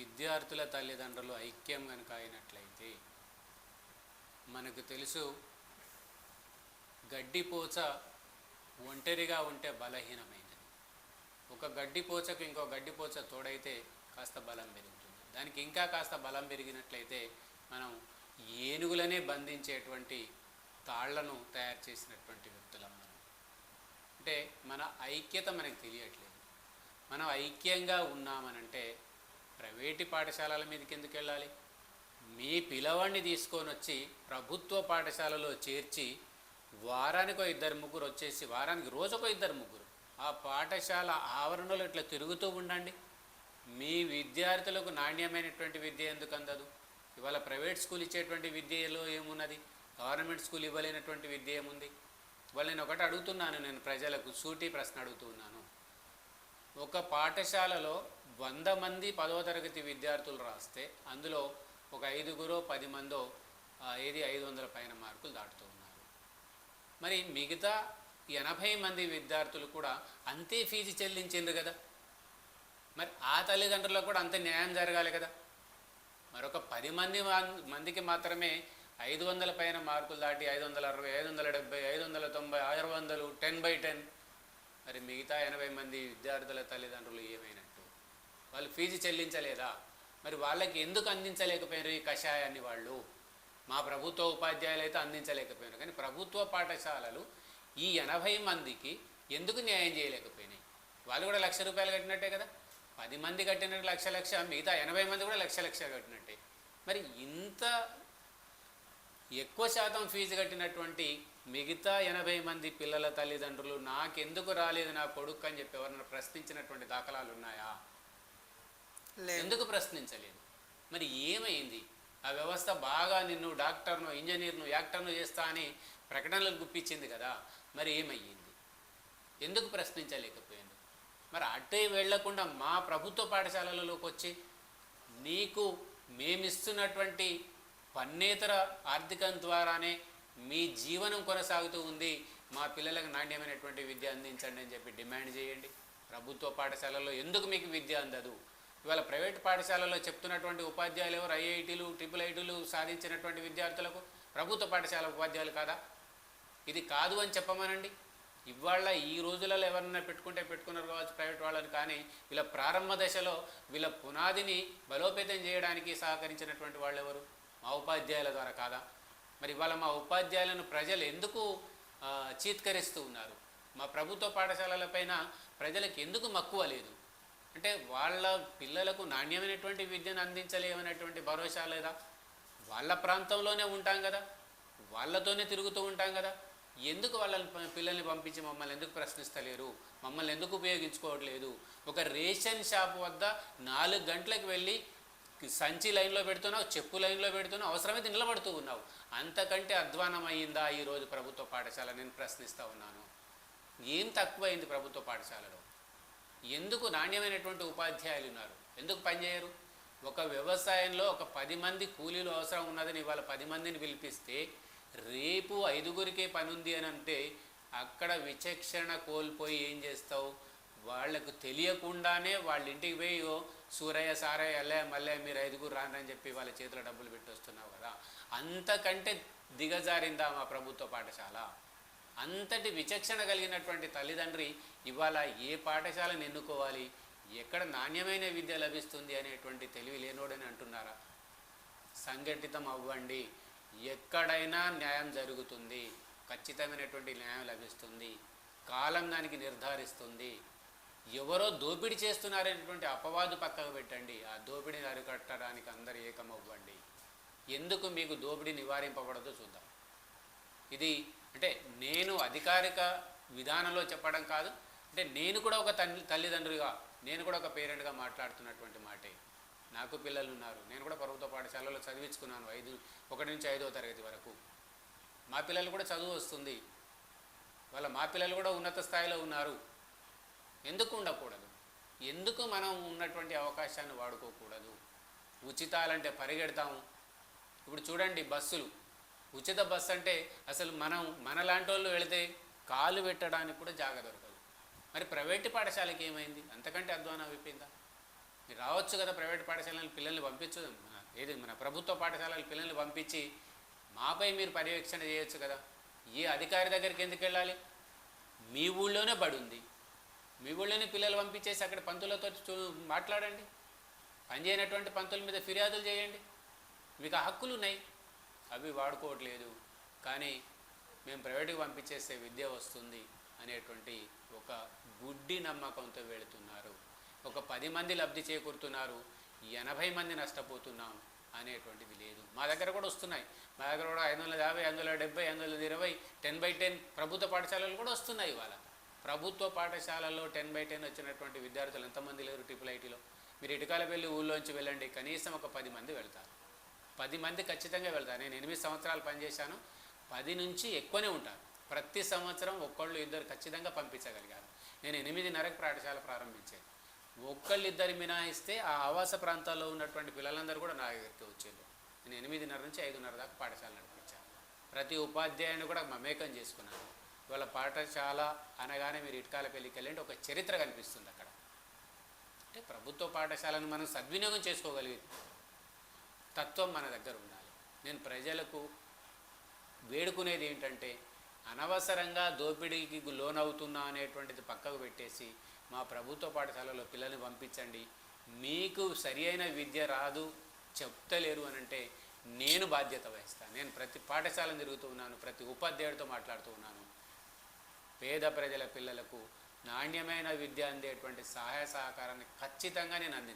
విద్యార్థుల తల్లిదండ్రులు ఐక్యం కనుక అయినట్లయితే మనకు తెలుసు గడ్డిపోచ ఒంటరిగా ఉంటే బలహీనమైనది. ఒక గడ్డిపోచకు ఇంకో గడ్డిపోచ తోడైతే కాస్త బలం పెరుగుతుంది. దానికి ఇంకా కాస్త బలం పెరిగినట్లయితే మనం ఏనుగులనే బంధించేటువంటి తాళ్ళను తయారు చేసినటువంటి వ్యక్తులం మనం. అంటే మన ఐక్యత మనకు తెలియట్లేదు. మనం ఐక్యంగా ఉన్నామనంటే ప్రైవేటు పాఠశాలల మీదకి ఎందుకు వెళ్ళాలి? మీ పిల్లవాడిని తీసుకొని వచ్చి ప్రభుత్వ పాఠశాలలో చేర్చి వారానికో ఇద్దరు ముగ్గురు వచ్చేసి వారానికి రోజుకో ఇద్దరు ముగ్గురు ఆ పాఠశాల ఆవరణలో ఇట్లా తిరుగుతూ ఉండండి. మీ విద్యార్థులకు నాణ్యమైనటువంటి విద్య ఎందుకు అందదు? ఇవాళ ప్రైవేట్ స్కూల్ ఇచ్చేటువంటి విద్యలో ఏమున్నది? గవర్నమెంట్ స్కూల్ ఇవ్వలేనటువంటి విద్య ఏముంది? ఇవాళ నేను ఒకటి అడుగుతున్నాను నేను ప్రజలకు సూటి ప్రశ్న అడుగుతున్నాను ఒక పాఠశాలలో వంద మంది పదవ తరగతి విద్యార్థులు రాస్తే అందులో ఒక ఐదుగురో పది మందో ఏది ఐదు వందల పైన మార్కులు దాటుతూ ఉన్నారు. మరి మిగతా ఎనభై మంది విద్యార్థులు కూడా అంతే ఫీజు చెల్లించిండ్రు కదా. మరి ఆ తల్లిదండ్రులకు కూడా అంతే న్యాయం జరగాలి కదా. మరొక పది మంది మందికి మాత్రమే ఐదు వందల పైన మార్కులు దాటి ఐదు వందల అరవై ఐదు వందల డెబ్బై ఐదు వందల తొంభై ఆరు వందలు టెన్ బై టెన్. మరి మిగతా ఎనభై మంది విద్యార్థుల తల్లిదండ్రులు ఏమైనా వాళ్ళు ఫీజు చెల్లించలేదా? మరి వాళ్ళకి ఎందుకు అందించలేకపోయారు ఈ కషాయాన్ని వాళ్ళు? మా ప్రభుత్వ ఉపాధ్యాయులు అయితే అందించలేకపోయారు కానీ ప్రభుత్వ పాఠశాలలు ఈ ఎనభై మందికి ఎందుకు న్యాయం చేయలేకపోయినాయి? వాళ్ళు కూడా లక్ష రూపాయలు కట్టినట్టే కదా? పది మంది కట్టినట్టు లక్ష లక్ష మిగతా ఎనభై మంది కూడా లక్ష లక్ష కట్టినట్టే. మరి ఇంత ఎక్కువ శాతం ఫీజు కట్టినటువంటి మిగతా ఎనభై మంది పిల్లల తల్లిదండ్రులు నాకెందుకు రాలేదు నా కొడుకు అని చెప్పి ఎవరైనా ప్రశ్నించినటువంటి దాఖలాలు ఉన్నాయా? ఎందుకు ప్రశ్నించలేదు? మరి ఏమైంది? ఆ వ్యవస్థ బాగా నిన్ను డాక్టర్ను ఇంజనీర్ను యాక్టర్ను చేస్తా అని ప్రకటనలు గుప్పించింది కదా మరి ఏమయ్యింది? ఎందుకు ప్రశ్నించలేకపోయింది? మరి అట్టే వెళ్ళకుండా మా ప్రభుత్వ పాఠశాలలలోకి వచ్చి నీకు మేమిస్తున్నటువంటి పన్నేతర ఆర్థికం ద్వారానే మీ జీవనం కొనసాగుతూ ఉంది. మా పిల్లలకు నాణ్యమైనటువంటి విద్య అందించండి అని చెప్పి డిమాండ్ చేయండి. ప్రభుత్వ పాఠశాలలో ఎందుకు మీకు విద్య అందదు? ఇవాళ ప్రైవేట్ పాఠశాలలో చెప్తున్నటువంటి ఉపాధ్యాయులు ఎవరు? ఐఐటీలు ట్రిపుల్ ఐటీలు సాధించినటువంటి విద్యార్థులకు ప్రభుత్వ పాఠశాల ఉపాధ్యాయులు కాదా? ఇది కాదు అని చెప్పమనండి. ఇవాళ ఈ రోజులలో ఎవరన్నా పెట్టుకుంటే పెట్టుకున్నారు కావచ్చు ప్రైవేట్ వాళ్ళని కానీ వీళ్ళ ప్రారంభ దశలో వీళ్ళ పునాదిని బలోపేతం చేయడానికి సహకరించినటువంటి వాళ్ళు ఎవరు? మా ఉపాధ్యాయుల ద్వారా కాదా? మరి ఇవాళ మా ఉపాధ్యాయులను ప్రజలు ఎందుకు చీత్కరిస్తూ ఉన్నారు? మా ప్రభుత్వ పాఠశాలల పైన ప్రజలకు ఎందుకు మక్కువ లేదు? అంటే వాళ్ళ పిల్లలకు నాణ్యమైనటువంటి విద్యను అందించలేమనేటువంటి భరోసా లేదా? వాళ్ళ ప్రాంతంలోనే ఉంటాం కదా. వాళ్ళతోనే తిరుగుతూ ఉంటాం కదా. ఎందుకు వాళ్ళని పిల్లల్ని పంపించి మమ్మల్ని ఎందుకు ప్రశ్నిస్తలేరు? మమ్మల్ని ఎందుకు ఉపయోగించుకోవట్లేదు? ఒక రేషన్ షాప్ వద్ద నాలుగు గంటలకు వెళ్ళి సంచి లైన్లో పెడుతున్నావు చెప్పు లైన్లో పెడుతున్నావు అవసరమైతే నిలబడుతూ ఉన్నావు. అంతకంటే అధ్వానం ఈరోజు ప్రభుత్వ పాఠశాల? నేను ప్రశ్నిస్తూ ఉన్నాను. ఏం తక్కువైంది ప్రభుత్వ పాఠశాలలో? ఎందుకు నాణ్యమైనటువంటి ఉపాధ్యాయులు ఉన్నారు? ఎందుకు పనిచేయరు ఒక వ్యవసాయంలో ఒక పది మంది కూలీలు అవసరం ఉన్నదని ఇవాళ పది మందిని పిలిపిస్తే రేపు ఐదుగురికే పని ఉంది అని అంటే అక్కడ విచక్షణ కోల్పోయి ఏం చేస్తావు? వాళ్ళకు తెలియకుండానే వాళ్ళ ఇంటికి పోయి సూరయ్య సారయ్య అల్లయ్య మల్లయ్య మీరు ఐదుగురు రానని అని చెప్పి వాళ్ళ చేతిలో డబ్బులు పెట్టి వస్తున్నావు కదా. అంతకంటే దిగజారిందా మా ప్రభుత్వ పాఠశాల? అంతటి విచక్షణ కలిగినటువంటి తల్లిదండ్రి ఇవాళ ఏ పాఠశాలను ఎన్నుకోవాలి? ఎక్కడ నాణ్యమైన విద్య లభిస్తుంది అనేటువంటి తెలివి లేనోడని అంటున్నారా? సంఘటితం అవ్వండి. ఎక్కడైనా న్యాయం జరుగుతుంది. ఖచ్చితమైనటువంటి న్యాయం లభిస్తుంది. కాలం దానికి నిర్ధారిస్తుంది. ఎవరో దోపిడీ చేస్తున్నారనేటువంటి అపవాదు పక్కకు పెట్టండి. ఆ దోపిడీని అరికట్టడానికి అందరు ఏకమవ్వండి. ఎందుకు మీకు దోపిడీ నివారింపబడదో చూద్దాం. ఇది అంటే నేను అధికారిక విధానంలో చెప్పడం కాదు. అంటే నేను కూడా ఒక తల్లి తల్లిదండ్రులుగా నేను కూడా ఒక పేరెంట్గా మాట్లాడుతున్నటువంటి మాటే. నాకు పిల్లలు ఉన్నారు నేను కూడా ప్రభుత్వ పాఠశాలలో చదివించుకున్నాను ఐదు ఒకటి నుంచి ఐదో తరగతి వరకు. మా పిల్లలు కూడా చదువు వస్తుంది. వాళ్ళ మా పిల్లలు కూడా ఉన్నత స్థాయిలో ఉన్నారు. ఎందుకు ఉండకూడదు? ఎందుకు మనం ఉన్నటువంటి అవకాశాన్ని వాడుకోకూడదు? ఉచితాలంటే పరిగెడతాము. ఇప్పుడు చూడండి బస్సులు. ఉచిత బస్సు అంటే అసలు మనం మనలాంటి వాళ్ళు వెళితే కాలు పెట్టడానికి కూడా జాగ దొరకదు. మరి ప్రైవేట్ పాఠశాలకి ఏమైంది? అంతకంటే అధ్వానం అయిపోయిందా? మీరు రావచ్చు కదా ప్రైవేట్ పాఠశాలలు పిల్లల్ని పంపించు ఏది మన ప్రభుత్వ పాఠశాలలు పిల్లల్ని పంపించి మాపై మీరు పర్యవేక్షణ చేయొచ్చు కదా. ఏ అధికారి దగ్గరికి ఎందుకు వెళ్ళాలి? మీ ఊళ్ళోనే బడి ఉంది మీ ఊళ్ళోనే పిల్లలు పంపించేసి అక్కడ పంతులతో చూ మాట్లాడండి. పనిచేయనటువంటి పంతుల మీద ఫిర్యాదులు చేయండి. మీకు ఆ హక్కులు ఉన్నాయి అవి వాడుకోవట్లేదు. కానీ మేము ప్రైవేట్కి పంపించేస్తే విద్య వస్తుంది అనేటువంటి ఒక గుడ్డి నమ్మకంతో వెళుతున్నారు. ఒక పది మంది లబ్ధి చేకూరుతున్నారు. ఎనభై మంది నష్టపోతున్నాం అనేటువంటిది లేదు. మా దగ్గర కూడా వస్తున్నాయి. మా దగ్గర కూడా ఐదు వందల యాభై ఐదు వందల డెబ్బై ఐదు వందల ఇరవై టెన్ బై టెన్ ప్రభుత్వ పాఠశాలలు కూడా వస్తున్నాయి ఇవాళ. ప్రభుత్వ పాఠశాలల్లో టెన్ బై టెన్ వచ్చినటువంటి విద్యార్థులు ఎంతమంది లేరు ట్రిపుల్ ఐటీలో? మీరు ఇటుకాలపల్లి ఊళ్ళోంచి వెళ్ళండి. కనీసం ఒక పది మంది వెళ్తారు. పది మంది ఖచ్చితంగా వెళ్తారు. నేను ఎనిమిది సంవత్సరాలు పనిచేశాను. పది నుంచి ఎక్కువనే ఉంటారు. ప్రతి సంవత్సరం ఒక్కళ్ళు ఇద్దరు ఖచ్చితంగా పంపించగలిగారు. నేను ఎనిమిదిన్నరకు పాఠశాల ప్రారంభించాను. ఒక్కళ్ళు మినాయిస్తే ఆ ఆవాస ప్రాంతాల్లో ఉన్నటువంటి పిల్లలందరూ కూడా నా దగ్గరికి వచ్చేది నేను ఎనిమిదిన్నర నుంచి ఐదున్నర దాకా పాఠశాల నడిపించాను. ప్రతి ఉపాధ్యాయుని కూడా మమేకం చేసుకున్నాను. ఇవాళ పాఠశాల అనగానే మీరు ఇటుకాల పెళ్ళికి వెళ్ళండి. ఒక చరిత్ర కనిపిస్తుంది అక్కడ. అంటే ప్రభుత్వ పాఠశాలను మనం సద్వినియోగం చేసుకోగలిగి తత్వం మన దగ్గర ఉండాలి. నేను ప్రజలకు వేడుకునేది ఏంటంటే అనవసరంగా దోపిడీకి లోనవుతున్నా అనేటువంటిది పక్కకు పెట్టేసి మా ప్రభుత్వ పాఠశాలలో పిల్లల్ని పంపించండి. మీకు సరి అయిన విద్య రాదు చెప్తలేరు అని అంటే నేను బాధ్యత వహిస్తాను నేను ప్రతి పాఠశాలను తిరుగుతూ ఉన్నాను ప్రతి ఉపాధ్యాయుడితో మాట్లాడుతూ ఉన్నాను. పేద ప్రజల పిల్లలకు నాణ్యమైన విద్య అందేటువంటి సహాయ సహకారాన్ని ఖచ్చితంగా నేను అందించాను